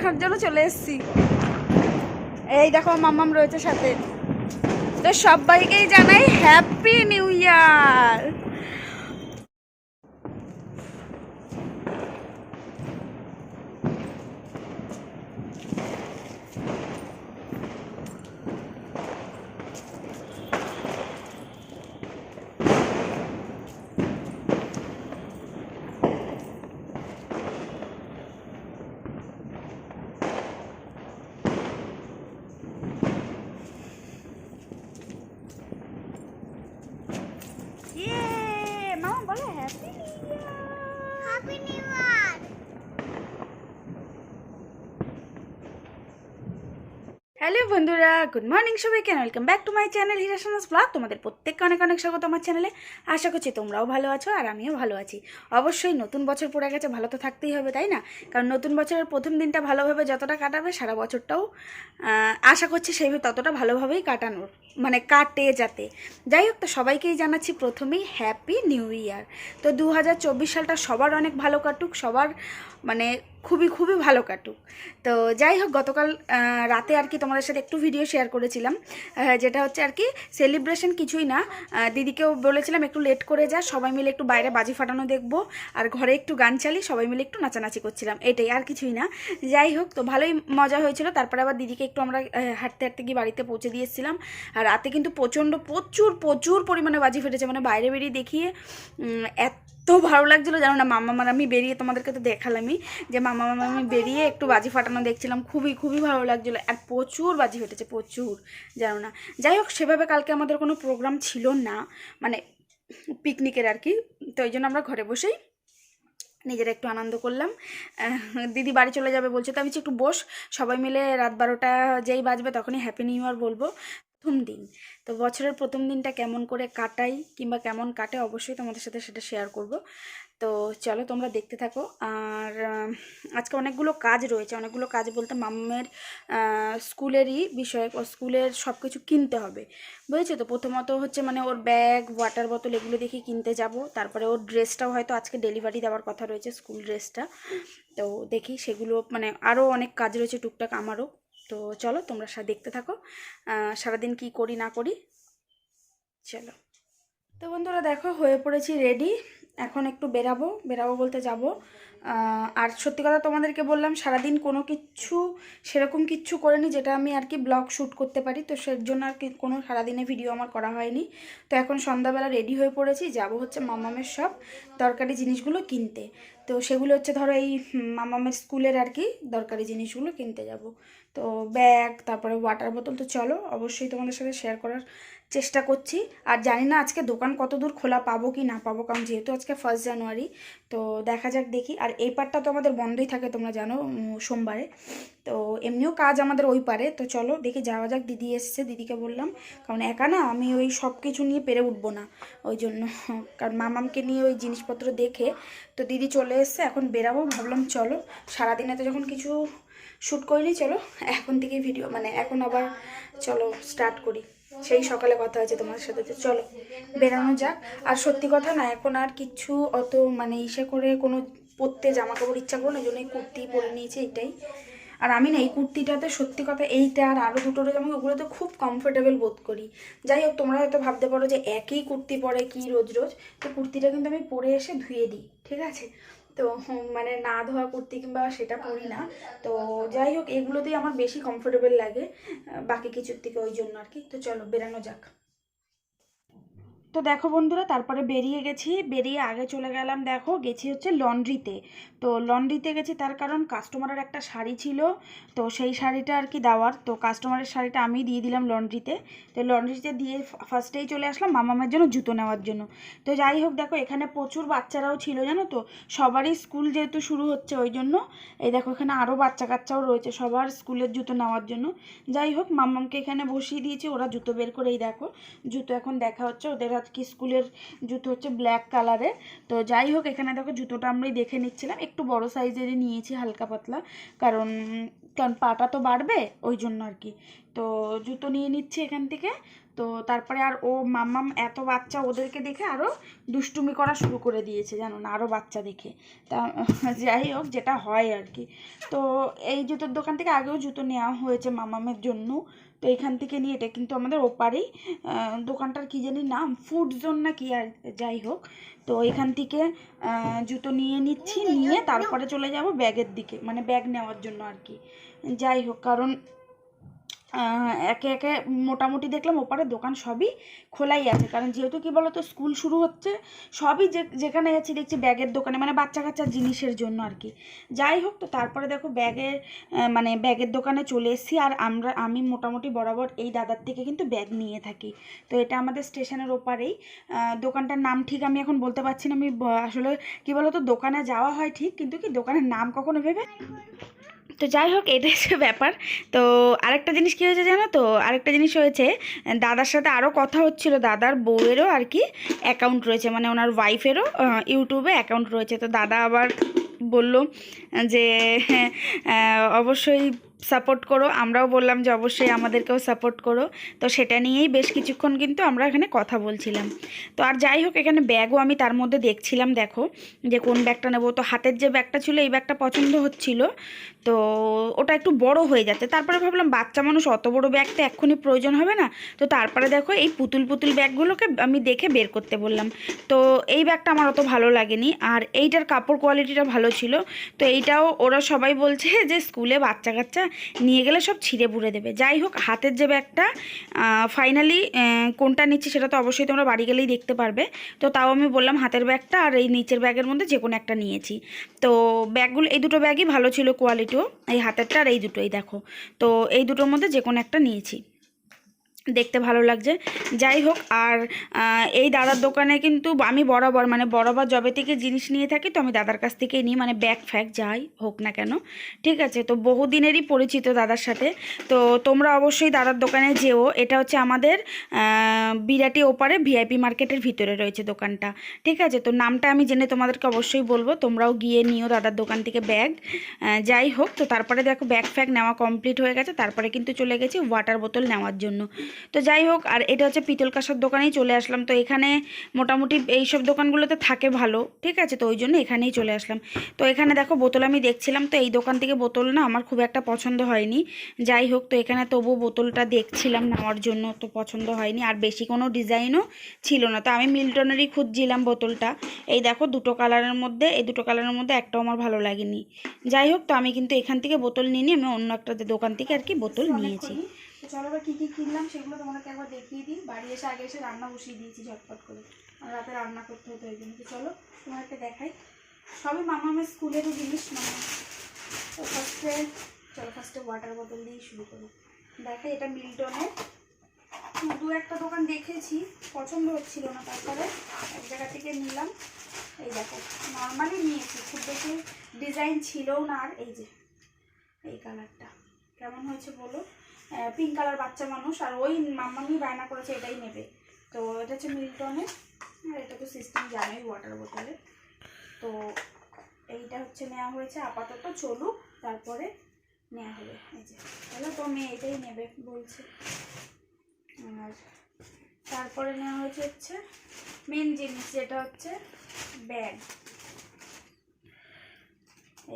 দেখার জন্য চলে এসেছি। এই দেখো, মাম্মাম রয়েছে সাথে। তো সবাইকেই জানাই হ্যাপি নিউ ইয়ার ইয়ে মামা বলো happy new year happy new year hello বন্ধুরা গুড মর্নিং সবাইকে welcome back to my channel হিরাসানাস vlog তোমাদের প্রত্যেককে অনেক অনেক স্বাগত আমার চ্যানেলে আশা করছি তোমরাও ভালো আছো আর আমিও ভালো আছি। অবশ্যই নতুন বছর পড়ে গেছে, ভালো তো থাকতেই হবে, তাই না? কারণ নতুন বছরের প্রথম দিনটা ভালোভাবে যতটা কাটাবে, সারা বছরটাও আশা করছি সেই ততটা ভালোভাবেই কাটানোর মানে কাটে যাতে। যাই হোক, তো সবাইকেই জানাচ্ছি প্রথমেই হ্যাপি নিউ ইয়ার তো দু হাজার চব্বিশ সালটা সবার অনেক ভালো কাটুক, সবার মানে খুবই খুবই ভালো কাটুক। তো যাই হোক গতকাল রাতে আর কি তোমাদের সাথে একটু ভিডিও শেয়ার করেছিলাম। যেটা হচ্ছে আর কি সেলিব্রেশন কিছুই না। দিদিকেও বলেছিলাম একটু লেট করে যা সবাই মিলে একটু বাইরে বাজি ফাটানো দেখব। আর ঘরে একটু গান চালি সবাই মিলে একটু নাচানাচি করছিলাম এটাই আর কিছুই না। যাই হোক তো ভালোই মজা হয়েছিল। তারপরে আবার দিদিকে একটু আমরা হাঁটতে হাঁটতে গিয়ে বাড়িতে পৌঁছে দিয়েছিলাম আর রাতে কিন্তু প্রচণ্ড প্রচুর প্রচুর পরিমাণে বাজি ফেটেছে। মানে বাইরে বেরিয়ে দেখিয়ে উম, ভালো লাগছিল, জানো না? মামা মার আমি বেরিয়ে তোমাদেরকে তো দেখালামই, যে মামা মামা আমি বেরিয়ে একটু বাজি ফাটানো দেখছিলাম, খুবই খুবই ভালো লাগছিল। আর প্রচুর বাজি ফেটেছে, প্রচুর, জানো না? যাই হোক, সেভাবে কালকে আমাদের কোনো প্রোগ্রাম ছিল না মানে পিকনিকের আর কি, তো ওই জন্য আমরা ঘরে বসেই নিজেরা একটু আনন্দ করলাম। দিদি বাড়ি চলে যাবে বলছে, তো আমি একটু বস। সবাই মিলে রাত বারোটা যেই বাজবে তখনই হ্যাপি নিউ ইয়ার বলব। প্রথম দিন। তো বছরের প্রথম দিনটা কেমন করে কাটাই কিংবা কেমন কাটে অবশ্যই তোমাদের সাথে সেটা শেয়ার করব। তো চলো তোমরা দেখতে থাকো। আর আজকে অনেকগুলো কাজ রয়েছে। অনেকগুলো কাজ বলতে মামের স্কুলেরই বিষয়। স্কুলের সব কিছু কিনতে হবে। বুঝেছ তো? প্রথমত হচ্ছে মানে ওর ব্যাগ ওয়াটার বোতল এগুলো দেখে কিনতে যাব। তারপরে ওর ড্রেসটাও হয়তো আজকে ডেলিভারি দেওয়ার কথা রয়েছে স্কুল ড্রেসটা তো দেখি সেগুলো মানে আরও অনেক কাজ রয়েছে টুকটাক আমারও। তো চলো তোমরা দেখতে থাকো। সারাদিন কি করি না করি? চলো। তো বন্ধুরা দেখো, হয়ে পড়েছি রেডি এখন একটু বেরাবো। বেরাবো বলতে যাব। আর সত্যি কথা তোমাদেরকে বললাম, সারাদিন কোনো কিচ্ছু সেরকম কিচ্ছু করিনি যেটা আমি আর কি ব্লগ শ্যুট করতে পারি। তো সের জন্য আর কি কোনো সারাদিনে ভিডিও আমার করা হয়নি। তো এখন সন্ধ্যাবেলা রেডি হয়ে পড়েছি। যাব হচ্ছে মামামের সব দরকারি জিনিসগুলো কিনতে। তো সেগুলো হচ্ছে ধরো এই মামামের স্কুলের আর কি দরকারি জিনিসগুলো কিনতে যাব। তো ব্যাগ, তারপরে ওয়াটার বোতল তো চলো, অবশ্যই তোমাদের সাথে শেয়ার করার চেষ্টা করছি। আর জানি না আজকে দোকান কত দূর খোলা পাবো কি না পাবো, কারণ যেহেতু আজকে ফার্স্ট জানুয়ারি তো দেখা যাক দেখি। আর এই পারটা তো আমাদের বন্ধই থাকে, তোমরা জানো সোমবারে। তো এমনিও কাজ আমাদের ওই পারে। তো চলো দেখি, যাওয়া যাক, দিদি এসছে, দিদিকে বললাম। কারণ একা না, আমি ওই সব কিছু নিয়ে পেরে উঠবো না। ওই জন্য, কারণ মামামকে নিয়ে ওই জিনিসপত্র দেখে, তো দিদি চলে এসছে, এখন বেরাবো। ভাবলাম চলো, সারাদিনে তো যখন কিছু শ্যুট করিনি, চলো, এখন থেকে ভিডিও মানে এখন আবার চলো স্টার্ট করি। সেই সকালে কথা হয়েছে তোমার সাথে, তো চলো, বেরানো যাক। আর সত্যি কথা না, এখন আর কিছু অত মানে ইসে করে কোনো পরতে জামা কাপড় ইচ্ছা করো না জন্য এই কুর্তি পরে নিয়েছি এটাই আর আমি না, এই কুর্তিটাতে সত্যি কথা এইটা আর আরও দুটো রয়েছে আমি ওগুলোতে খুব কমফোর্টেবল বোধ করি। যাই হোক, তোমরা হয়তো ভাবতে পারো যে একই কুর্তি পরে কি রোজ রোজ, তো কুর্তিটা কিন্তু আমি পরে এসে ধুয়ে দিই, ঠিক আছে? তো মানে না ধোয়া কুর্তি কিংবা সেটা পরি না। তো যাই হোক, এগুলোতেই আমার বেশি কমফোর্টেবল লাগে। বাকি কিছুর থেকে ওই জন্য আর কি। তো চলো, বেরানো যাক। তো দেখো বন্ধুরা, তারপরে বেরিয়ে গেছি, বেরিয়ে আগে চলে গেলাম দেখো, গেছি হচ্ছে লন্ড্রিতে। তো লন্ড্রিতে গেছি, তার কারণ কাস্টমারের একটা শাড়ি ছিল, তো সেই শাড়িটা আর কি দেওয়ার। তো কাস্টমারের শাড়িটা আমি দিয়ে দিলাম লন্ড্রিতে। তো লন্ড্রিতে দিয়ে ফার্স্টেই চলে আসলাম মামামের জন্য জুতো নেওয়ার জন্য। তো যাই হোক দেখো, এখানে প্রচুর বাচ্চারাও ছিল, জানো তো? সবারই স্কুল যেহেতু শুরু হচ্ছে ওই জন্য, এই দেখো এখানে আরও বাচ্চা কাচ্চাও রয়েছে, সবার স্কুলের জুতো নেওয়ার জন্য। যাই হোক, মামামকে এখানে বসিয়ে দিয়েছি, ওরা জুতো বের করেই দেখো। জুতো এখন দেখা হচ্ছে, ওদের আজকে স্কুলের জুতো হচ্ছে ব্ল্যাক কালারের তো যাই হোক, এখানে দেখো জুতোটা আমরাই দেখে নিচ্ছিলাম। একটু বড় সাইজেরই নিয়েছি, হালকা পাতলা। কারণ কারণ পাটা তো বাড়বে, ওই জন্য আর কি। তো জুতো নিয়ে নিচ্ছি এখান থেকে। তো তারপরে আর ও মাম্মাম এত বাচ্চা ওদেরকে দেখে আরও দুষ্টুমি করা শুরু করে দিয়েছে, জানো না আরও বাচ্চা দেখে। তা যাই হোক, যেটা হয় আর কি। তো এই জুতোর দোকান থেকে আগেও জুতো নেওয়া হয়েছে মামামের জন্য। তো এখান থেকে নিয়ে এটা কিন্তু আমাদের ওপারেই দোকানটার কী জানি নাম ফুড জোন না কি আর যাই হোক। তো এখান থেকে জুতো নিয়ে নিচ্ছি, নিয়ে তারপরে চলে যাব ব্যাগের দিকে মানে ব্যাগ নেওয়ার জন্য আর কি। যাই হোক, কারণ একে একে মোটামুটি দেখলাম ওপারে দোকান সবই খোলাই আছে। কারণ যেহেতু কি বলতো স্কুল শুরু হচ্ছে, সবই যে, যেখানে যাচ্ছি দেখছি ব্যাগের দোকানে মানে বাচ্চা কাচ্চার জিনিসের জন্য আর কি। যাই হোক, তো তারপরে দেখো ব্যাগের মানে ব্যাগের দোকানে চলে এসেছি আর আমরা, আমি মোটামুটি বরাবর এই দাদার থেকে কিন্তু ব্যাগ নিয়ে থাকি। তো এটা আমাদের স্টেশনের ওপারেই। দোকানটার নাম ঠিক আমি এখন বলতে পারছি না, আমি আসলে কি বলতো, দোকানে যাওয়া হয় ঠিক, কিন্তু কি দোকানের নাম কখনো ভেবে তো যাই হোক এটা হচ্ছে ব্যাপার। তো আরেকটা জিনিস কী হয়েছে জানো তো? আরেকটা জিনিস হয়েছে, দাদার সাথে আরও কথা হচ্ছিল, দাদার বউয়েরও আর কি অ্যাকাউন্ট রয়েছে মানে ওনার ওয়াইফেরও ইউটিউবে অ্যাকাউন্ট রয়েছে। তো দাদা আবার বলল যে অবশ্যই সাপোর্ট করো। আমরাও বললাম যে, অবশ্যই আমাদেরকেও সাপোর্ট করো। তো সেটা নিয়েই বেশ কিছুক্ষণ কিন্তু আমরা এখানে কথা বলছিলাম। তো আর যাই হোক, এখানে ব্যাগও আমি তার মধ্যে দেখছিলাম, দেখো, যে কোন ব্যাগটা নেব। তো হাতের যে ব্যাগটা ছিল, এই ব্যাগটা পছন্দ হচ্ছিল। তো ওটা একটু বড় হয়ে যাচ্ছে। তারপরে ভাবলাম, বাচ্চা মানুষ অত বড় ব্যাগ তো এক্ষুনি প্রয়োজন হবে না। তো তারপরে দেখো, এই পুতুল পুতুল ব্যাগগুলোকে আমি দেখে বের করতে বললাম। তো এই ব্যাগটা আমার অত ভালো লাগেনি। আর এইটার কাপড় কোয়ালিটিটা ভালো ছিল। তো এইটাও ওরা সবাই বলছে যে স্কুলে বাচ্চা কাচ্চা নিয়ে গেলে সব ছিঁড়ে বুড়ে দেবে। যাই হোক, হাতের যে ব্যাগটা ফাইনালি কোনটা নিচ্ছি সেটা তো অবশ্যই তোমরা বাড়ি গেলেই দেখতে পারবে। তো তাও আমি বললাম, হাতের ব্যাগটা আর এই নিচের ব্যাগের মধ্যে যে কোনো একটা নিয়েছি। তো ব্যাগগুলো এই দুটো ব্যাগই ভালো ছিল কোয়ালিটিও এই হাতেরটা আর এই দুটো, এই দেখো। তো এই দুটোর মধ্যে যে কোনো একটা নিয়েছি। দেখতে ভালো লাগছে। যাই হোক, আর এই দাদার দোকানে কিন্তু আমি বরাবর মানে বরাবর জবে থেকে জিনিস নিয়ে থাকি, তো আমি দাদার কাছ থেকেই নিই মানে ব্যাগ ফ্যাগ যাই হোক না কেন। ঠিক আছে, তো বহুদিনেরই পরিচিত দাদার সাথে। তো তোমরা অবশ্যই দাদার দোকানে যেও। এটা হচ্ছে আমাদের বিরাটি ওপারে ভিআইপি মার্কেটের ভিতরে রয়েছে দোকানটা। ঠিক আছে, তো নামটা আমি জেনে তোমাদেরকে অবশ্যই বলব। তোমরাও গিয়ে নিও দাদার দোকান থেকে ব্যাগ যাই হোক, তো তারপরে দেখো ব্যাগ ফ্যাগ নেওয়া কমপ্লিট হয়ে গেছে। তারপরে কিন্তু চলে গেছি ওয়াটার বোতল নেওয়ার জন্য। তো যাই হোক আর এটা হচ্ছে পিতল কাঁসার দোকানেই চলে আসলাম। তো এখানে মোটামুটি এইসব দোকানগুলোতে থাকে ভালো ঠিক আছে? তো ওই জন্য এখানেই চলে আসলাম। তো এখানে দেখো বোতল আমি দেখছিলাম। তো এই দোকান থেকে বোতল না আমার খুব একটা পছন্দ হয়নি। যাই হোক তো এখানে তবু বোতলটা দেখছিলাম নেওয়ার জন্য তো পছন্দ হয়নি। আর বেশি কোনো ডিজাইনও ছিল না। তো আমি মিল্টনেরই খুঁজছিলাম বোতলটা। এই দেখো দুটো কালারের মধ্যে এই দুটো কালারের মধ্যে একটাও আমার ভালো লাগেনি। যাই হোক তো আমি কিন্তু এখান থেকে বোতল নিয়ে আমি অন্য একটা দোকান থেকে আর কি বোতল নিয়েছি। তো চলো এবার কী কী কিনলাম সেগুলো তোমাদেরকে একবার দেখিয়ে দিই। বাড়ি এসে আগে এসে রান্না বসিয়ে দিয়েছি ঝটপট করে। আর রাতে রান্না করতে হতো ওই জন্য। তো চলো তোমাদেরকে দেখাই। সবই মামা আমার স্কুলেরই জিনিস মানে তো ফার্স্টে চলো ফার্স্টে ওয়াটার বোতল দিয়ে শুরু করি। দেখাই এটা মিল্টনের। দু একটা দোকান দেখেছি। পছন্দ হচ্ছিল না, তারপরে এক জায়গা থেকে নিলাম। এই দেখো নর্মালি নিয়েছি, খুব বেশি ডিজাইন ছিলও না আর এই যে, এই কালারটা কেমন হয়েছে বলো? পিঙ্ক কালার বাচ্চা মানুষ, আর ওই মাম্মামি বায়না করেছে, এটাই নেবে। তো এটা হচ্ছে মিল্টনের, আর এটা তো সিস্টেম জানোই ওয়াটার বোতলে তো এইটা হচ্ছে নেওয়া হয়েছে, আপাতত চলুক, তারপরে নেওয়া হবে। এই যে, তাহলে তো মেয়ে এটাই নেবে বলছে। আর তারপরে নেওয়া হয়েছে হচ্ছে মেন জিনিস, যেটা হচ্ছে ব্যাগ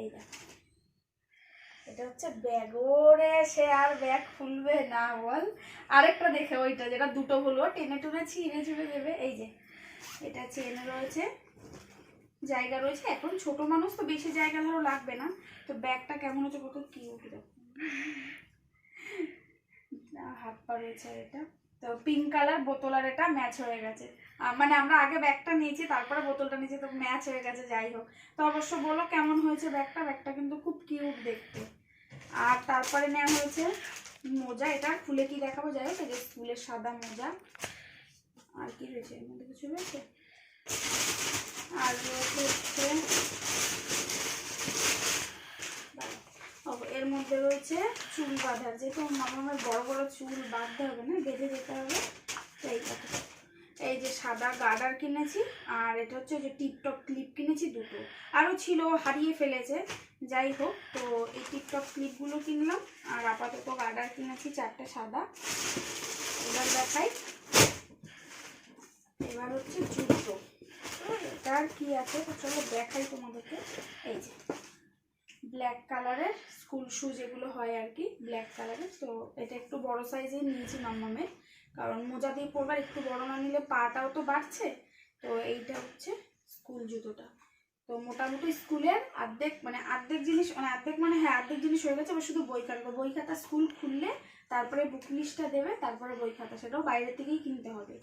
এই দেখ। এটা হচ্ছে ব্যাগ ওরে, সে আর ব্যাগ খুলবে না, বল। আরেকটা দেখে ওইটা, যেটা দুটো হলো। টেনে টুনে ছিঁড়ে ছুঁড়ে দেবে। এই যে, এটা চেন রয়েছে। জায়গা রয়েছে। এখন ছোট মানুষ তো বেশি জায়গা ধরো লাগবে না। তো ব্যাগটা কেমন হচ্ছে কত কিউট হাত পা রয়েছে এটা। তো পিঙ্ক কালার বোতল আর এটা ম্যাচ হয়ে গেছে। মানে আমরা আগে ব্যাগটা নিয়েছি, তারপরে বোতলটা নিয়েছি, তো ম্যাচ হয়ে গেছে, যাই হোক। তো অবশ্য বলো কেমন হয়েছে ব্যাগটা ব্যাগটা কিন্তু খুব কিউট দেখতে। আর তারপরে নেওয়া হয়েছে মোজা, এটা খুলে কি দেখাবো? যাই হোক যে স্কুলের সাদা মোজা। আর কি রয়েছে এর মধ্যে কিছু রয়েছে আর রয়েছে এর মধ্যে রয়েছে চুল বাঁধার, যেহেতু আমার বড় বড় চুল বাঁধতে হবে না, বেঁধে যেতে হবে তো এই কথা। এই যে সাদা গার্ডার কিনেছি, আর এটা হচ্ছে যে টিকটক ক্লিপ কিনেছি দুটো। আরও ছিল, হারিয়ে ফেলেছে, যাই হোক, তো এই টিকটক ক্লিপগুলো কিনলাম, আর আপাতত গার্ডার কিনেছি চারটে সাদা। এবার দেখাই। এবার হচ্ছে জুতো এটার কি আছে? চলো দেখাই তোমাদেরকে। এই যে। ব্ল্যাক কালারের স্কুল শু যেগুলো হয় আর কি ব্ল্যাক কালারের তো এটা একটু বড় সাইজে নিয়েছি মাম্মামের কারণ মোজা দিয়ে পরবার একটু বড় না নিলে পাটাও তো বাড়ছে। তো এইটা হচ্ছে স্কুল জুতোটা। তো মোটামুটি স্কুলের অর্ধেক মানে অর্ধেক জিনিস মানে অর্ধেক মানে হ্যাঁ অর্ধেক জিনিস হয়ে গেছে এবার শুধু বই খাতা। বই খাতা স্কুল খুললে তারপরে বুক লিস্টটা দেবে, তারপরে বই খাতা। সেটাও বাইরে থেকেই কিনতে হবে।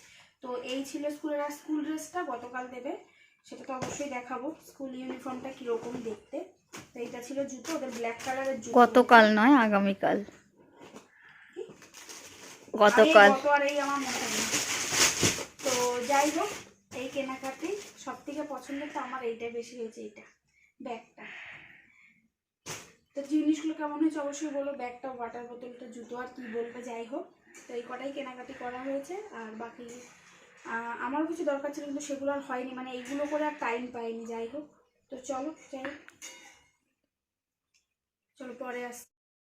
তো এই ছিল স্কুলের আর স্কুল ড্রেসটা গতকাল দেবে। সেটা তো অবশ্যই দেখাবো। স্কুল ইউনিফর্মটা কীরকম দেখতে। তো এইটা ছিল জুতো ওদের ব্ল্যাক কালারের জুতো। গতকাল নয় আগামীকাল। গতকাল। এই আমার মনে তো যাই হোক এই কেনাকাটি সব থেকে পছন্দের তো আমার এইটাই বেশি হয়েছে এইটা ব্যাগটা। তো জিনিসগুলো কেমন হয়েছে অবশ্যই বলো ব্যাগটা ওয়াটার বোতলটা জুতো আর কি বলবে যাই হোক। তো এই কটাই কেনাকাটি করা হয়েছে আর বাকি আহ, আমারও কিছু দরকার ছিল কিন্তু সেগুলো আর হয়নি মানে এইগুলো করে আর টাইম পাইনি যাই হোক। তো চলো যাই হোক। চলো পরে আস।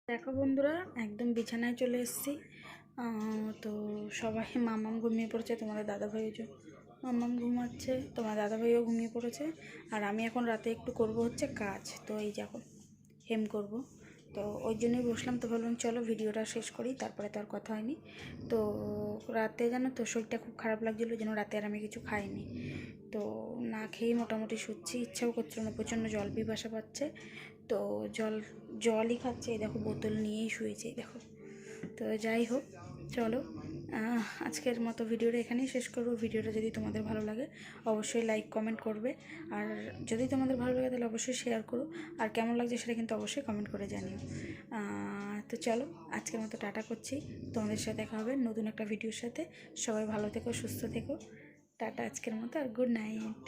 দেখো বন্ধুরা, একদম বিছানায় চলে এসেছি। তো সবাই মামাম ঘুমিয়ে পড়েছে, তোমাদের দাদাভাইও যে মামাম ঘুমাচ্ছে, তোমার দাদাভাইও ঘুমিয়ে পড়েছে। আর আমি এখন রাতে একটু করব হচ্ছে কাজ, তো এই যে এখন হেম করব। তো ওই জন্যই বসলাম, তো ভাবলাম চলো ভিডিওটা শেষ করি, তারপরে তো আর কথা হয়নি। তো রাতে জানো তো শরীরটা খুব খারাপ লাগছিল যেন রাতে আর আমি কিছু খাইনি। তো না খেয়েই মোটামুটি শুচ্ছি, ইচ্ছাও করছিল না, প্রচণ্ড জল পিপাসা পাচ্ছে। তো জল, জলই খাচ্ছে দেখো বোতল নিয়েই শুয়েছে দেখো। তো যাই হোক, চলো আজকের মতো ভিডিওটা এখানেই শেষ করব। ভিডিওটা যদি তোমাদের ভালো লাগে, অবশ্যই লাইক কমেন্ট করবে। আর যদি তোমাদের ভালো লাগে, তাহলে অবশ্যই শেয়ার করো। আর কেমন লাগছে সেটা কিন্তু অবশ্যই কমেন্ট করে জানিও। তো চলো, আজকের মতো টাটা করছি। তোমাদের সাথে দেখা হবে নতুন একটা ভিডিওর সাথে। সবাই ভালো থেকো, সুস্থ থেকো। টাটা আজকের মতো আর গুড নাইট